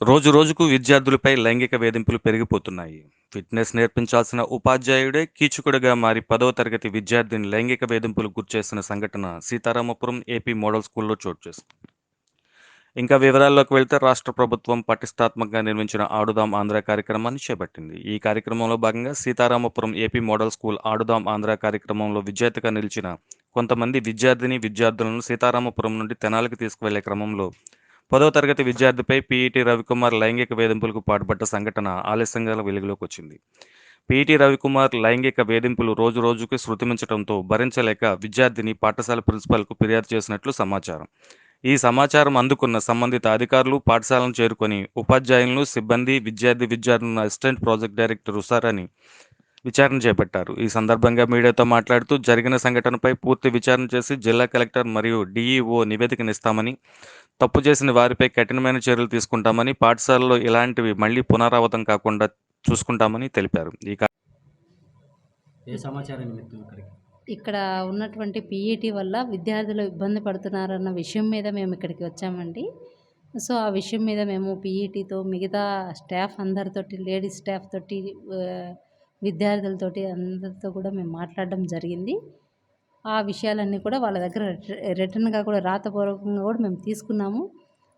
రోజు రోజుకు విద్యార్థులపై లైంగిక వేధింపులు పెరిగిపోతున్నాయి. ఫిట్నెస్ నేర్పించాల్సిన ఉపాధ్యాయుడే కీచుకుడుగా మారి పదవ తరగతి విద్యార్థిని లైంగిక వేధింపులు గురిచేసిన సంఘటన సీతారామపురం ఏపీ మోడల్ స్కూల్లో చోటు చేసుకుంది. ఇంకా వివరాల్లోకి వెళ్తే రాష్ట్ర ప్రభుత్వం పటిష్టాత్మకంగా నిర్మించిన ఆడుదాం ఆంధ్ర కార్యక్రమాన్ని చేపట్టింది. ఈ కార్యక్రమంలో భాగంగా Sitarampuram AP model school Aadudam Andhra కార్యక్రమంలో విజేతగా నిలిచిన కొంతమంది విద్యార్థిని విద్యార్థులను సీతారామపురం నుండి తెనాలకు తీసుకువెళ్ళే క్రమంలో పదవ తరగతి విద్యార్థిపై పీఈటీ రవికుమార్ లైంగిక వేధింపులకు పాల్పడ్డ సంఘటన ఆలస్యంగా వెలుగులోకి వచ్చింది పీఈటీ రవికుమార్ లైంగిక వేధింపులు రోజు రోజుకు శృతిమించడంతో భరించలేక విద్యార్థిని పాఠశాల ప్రిన్సిపాల్కు ఫిర్యాదు చేసినట్లు సమాచారం. ఈ సమాచారం అందుకున్న సంబంధిత అధికారులు పాఠశాలను చేరుకొని ఉపాధ్యాయులను సిబ్బంది విద్యార్థి విద్యార్థులను అసిస్టెంట్ ప్రాజెక్ట్ డైరెక్టర్ ఉసారని విచారణ చేపట్టారు. ఈ సందర్భంగా మీడియాతో మాట్లాడుతూ జరిగిన సంఘటనపై పూర్తి విచారణ చేసి జిల్లా కలెక్టర్ మరియు డీఈఓ నివేదికనిస్తామని తప్పు చేసిన వారిపై కఠినమైన చర్యలు తీసుకుంటామని పాఠశాలలో ఇలాంటివి మళ్ళీ పునరావృతం కాకుండా చూసుకుంటామని తెలిపారు. ఈ కా- ఏ సమాచారం నిమిత్తం ఇక్కడికి? ఇక్కడ ఉన్నటువంటి పీఈటీ వల్ల విద్యార్థులు ఇబ్బంది పడుతున్నారన్న విషయం మీద మేము ఇక్కడికి వచ్చామండి. సో ఆ విషయం మీద మేము పీఈటీతో మిగతా స్టాఫ్ అందరితోటి లేడీస్ స్టాఫ్ తోటి విద్యార్థులతోటి అందరితో కూడా మేము మాట్లాడడం జరిగింది. ఆ విషయాలన్నీ కూడా వాళ్ళ దగ్గర రిటర్న్గా కూడా రాతపూర్వకంగా కూడా మేము తీసుకున్నాము.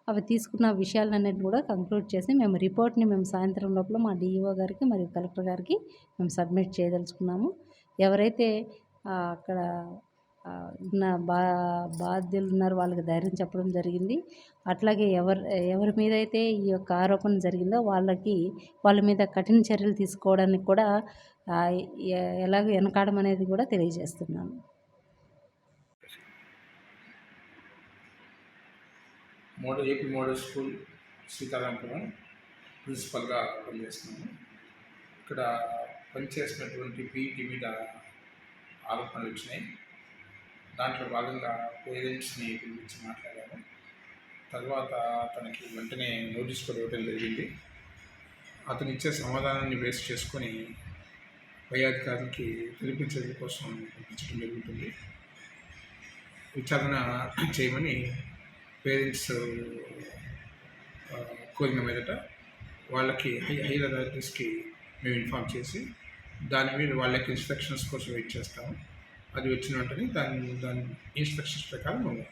అవి తీసుకున్న విషయాలన్నిటిని కూడా కంక్లూడ్ చేసి మేము రిపోర్ట్ని మేము సాయంత్రం లోపల మా డిఈఓ గారికి మరియు కలెక్టర్ గారికి మేము సబ్మిట్ చేయదలుచుకున్నాము. ఎవరైతే అక్కడ ఉన్న బా బాధ్యులు ఉన్నారు వాళ్ళకి ధైర్యం చెప్పడం జరిగింది. అట్లాగే ఎవరు ఎవరి మీద అయితే ఈ యొక్క ఆరోపణ జరిగిందో వాళ్ళకి వాళ్ళ మీద కఠిన చర్యలు తీసుకోవడానికి కూడా ఎలాగో వెనకాడమనేది అనేది కూడా తెలియజేస్తున్నాను. Model AP model school Sitarampuram ప్రిన్సిపల్గా పనిచేస్తున్నాను ఇక్కడ పనిచేసినటువంటి పీఈటీ మీద ఆరోపణలు వచ్చినాయి. దాంట్లో భాగంగా పేరెంట్స్ని పిలిపించి మాట్లాడాను తర్వాత తనకి వెంటనే నోటీస్ కూడా ఇవ్వడం జరిగింది. అతను ఇచ్చే సమాధానాన్ని బేస్ చేసుకొని పై అధికారులకి తెలిపించడం కోసం పంపించడం జరుగుతుంది. విచారణ చేయమని పేరెంట్స్ కోరిన మీదట వాళ్ళకి హై హైయర్ అథారిటీస్కి మేము ఇన్ఫామ్ చేసి దాని మీద వాళ్ళకి ఇన్స్ట్రక్షన్స్ కోసం వెయిట్ చేస్తాము. అది వచ్చిన వెంటనే దాని దాని ఇన్స్ట్రక్షన్స్ ప్రకారం మేము